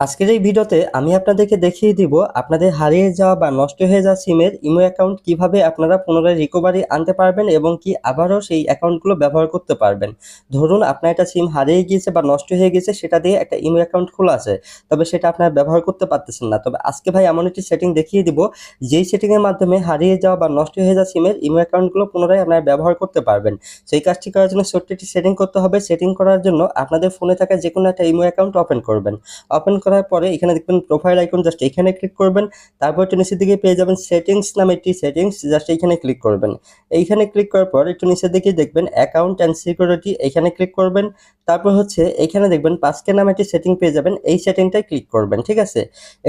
আজকের এই ভিডিওতে আমি আপনাদেরকে দেখিয়ে দিব আপনাদের হারিয়ে যাওয়া বা নষ্ট হয়ে যাওয়া সিমের ইমো অ্যাকাউন্ট কীভাবে আপনারা পুনরায় রিকভারি আনতে পারবেন এবং কি আবারও সেই অ্যাকাউন্টগুলো ব্যবহার করতে পারবেন। ধরুন, আপনার একটা সিম হারিয়ে গিয়েছে বা নষ্ট হয়ে গেছে সেটা দিয়ে একটা ইমো অ্যাকাউন্ট খোলা আছে, তবে সেটা আপনারা ব্যবহার করতে পারতেছেন না। তবে আজকে ভাই এমন একটি সেটিং দেখিয়ে দিব, যেই সেটিংয়ের মাধ্যমে হারিয়ে যাওয়া বা নষ্ট হয়ে যাওয়া সিমের ইমো অ্যাকাউন্টগুলো পুনরায় আপনারা ব্যবহার করতে পারবেন। সেই কাজটি করার জন্য ছোট্ট একটি সেটিং করতে হবে। সেটিং করার জন্য আপনাদের ফোনে থাকা যে কোনো একটা ইমো অ্যাকাউন্ট ওপেন করবেন। ওপেন করার পরে এখানে দেখবেন প্রোফাইল আইকন জাস্ট এখানে ক্লিক করবেন। তারপর একটু নিচের দিকে পেয়ে যাবেন সেটিংস নামে একটি সেটিংস জাস্ট এইখানে ক্লিক করবেন। এইখানে ক্লিক করার পর একটু নিচের দিকে দেখবেন অ্যাকাউন্ট অ্যান্ড সিকিউরিটি এখানে ক্লিক করবেন। তারপর হচ্ছে এখানে দেখবেন পাঁচকে নামে একটি সেটিং পেয়ে যাবেন। এই সেটিংটাই ক্লিক করবেন, ঠিক আছে?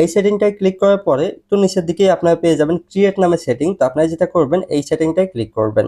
এই সেটিংটাই ক্লিক করার পরে একটু নিচের দিকে আপনারা পেয়ে যাবেন ক্রিয়েট নামে সেটিং তো আপনারা যেটা করবেন, এই সেটিংটাই ক্লিক করবেন।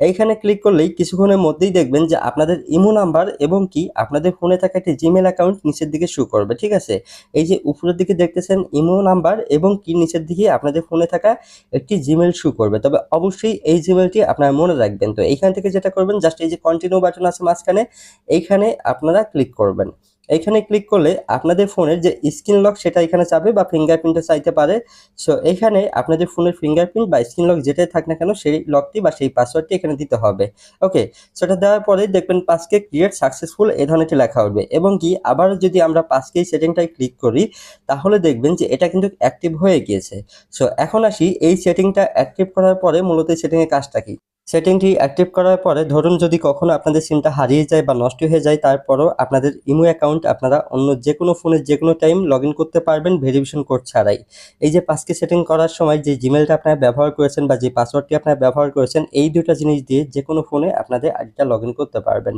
এইখানে ক্লিক করলেই কিছুক্ষণের মধ্যেই দেখবেন যে আপনাদের ইমো নাম্বার এবং কি আপনাদের ফোনে থাকা একটি জিমেল অ্যাকাউন্ট নিচের দিকে শো করবে, ঠিক আছে? এই যে উপরের দিকে দেখতেছেন ইমো নাম্বার এবং কি নিচের দিকে আপনাদের ফোনে থাকা একটি জিমেল শো করবে। তবে অবশ্যই এই জিমেলটি আপনারা মনে রাখবেন। তো এইখান থেকে যেটা করবেন জাস্ট এই যে কন্টিনিউ বাটন আছে মাঝখানে, এইখানে আপনারা ক্লিক করবেন। এইখানে ক্লিক করলে আপনাদের ফোনের যে স্ক্রিন লক সেটা এখানে চাবে বা ফিঙ্গারপ্রিন্টে চাইতে পারে। সো এখানে আপনাদের ফোনের ফিঙ্গারপ্রিন্ট বা স্ক্রিন লক যেটাই থাক না কেন, সেই লকটি বা সেই পাসওয়ার্ডটি এখানে দিতে হবে। ওকে সেটা দেওয়ার পরে দেখবেন পাসকে ক্রিয়েট সাকসেসফুল এই ধরনের একটি লেখা উঠবে এবং কি আবার যদি আমরা পাঁচকেই সেটিংটাই ক্লিক করি, তাহলে দেখবেন যে এটা কিন্তু অ্যাক্টিভ হয়ে গিয়েছে। সো এখন আসি এই সেটিংটা অ্যাক্টিভ করার পরে মূলত এই সেটিংয়ের কাজটা কি? সেটিংটি অ্যাক্টিভ করার পরে ধরুন যদি কখনো আপনাদের সিমটা হারিয়ে যায় বা নষ্ট হয়ে যায়, তারপরও আপনাদের ইমো অ্যাকাউন্ট আপনারা অন্য যে কোনো ফোনে যে কোনো টাইম লগ করতে পারবেন ভেরিফিকেশন কোড ছাড়াই। এই যে পাসকি সেটিং করার সময় যে জিমেলটা আপনারা ব্যবহার করেছেন বা যে পাসওয়ার্ডটি আপনারা ব্যবহার করেছেন, এই দুটো জিনিস দিয়ে যে কোনো ফোনে আপনাদের আইডিটা লগ করতে পারবেন।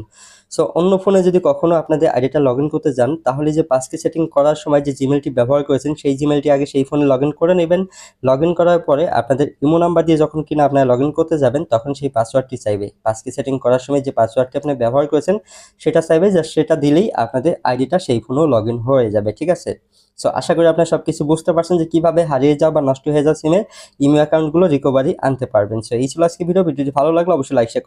সো, অন্য ফোনে যদি কখনো আপনাদের আইডিটা লগ করতে যান, তাহলে যে পাসকি সেটিং করার সময় যে জিমেলটি ব্যবহার করেছেন, সেই জিমেলটি আগে সেই ফোনে লগ করে নেবেন। লগ করার পরে আপনাদের ইমো নাম্বার দিয়ে যখন কিনা আপনারা লগ করতে যাবেন, তখন সেই পাসওয়ার্ডটি চাইবে। পাসকি সেটিং করার সময় যে পাসওয়ার্ডটি আপনি ব্যবহার করেছেন, সেটা চাইবে জাস্ট সেটা দিলেই আপনাদের আইডিটা সেই ফোনেও লগ হয়ে যাবে, ঠিক আছে? সো আশা করি আপনারা সব কিছু বুঝতে পারছেন যে কীভাবে হারিয়ে যাওয়া বা নষ্ট হয়ে যাওয়া সিমের ইমেল অ্যাকাউন্টগুলো রিকভারি আনতে পারবেন। সো এই ছিল আজকে ভিডিও ভিডিওটি ভালো লাগল অবশ্যই লাইক শেয়ার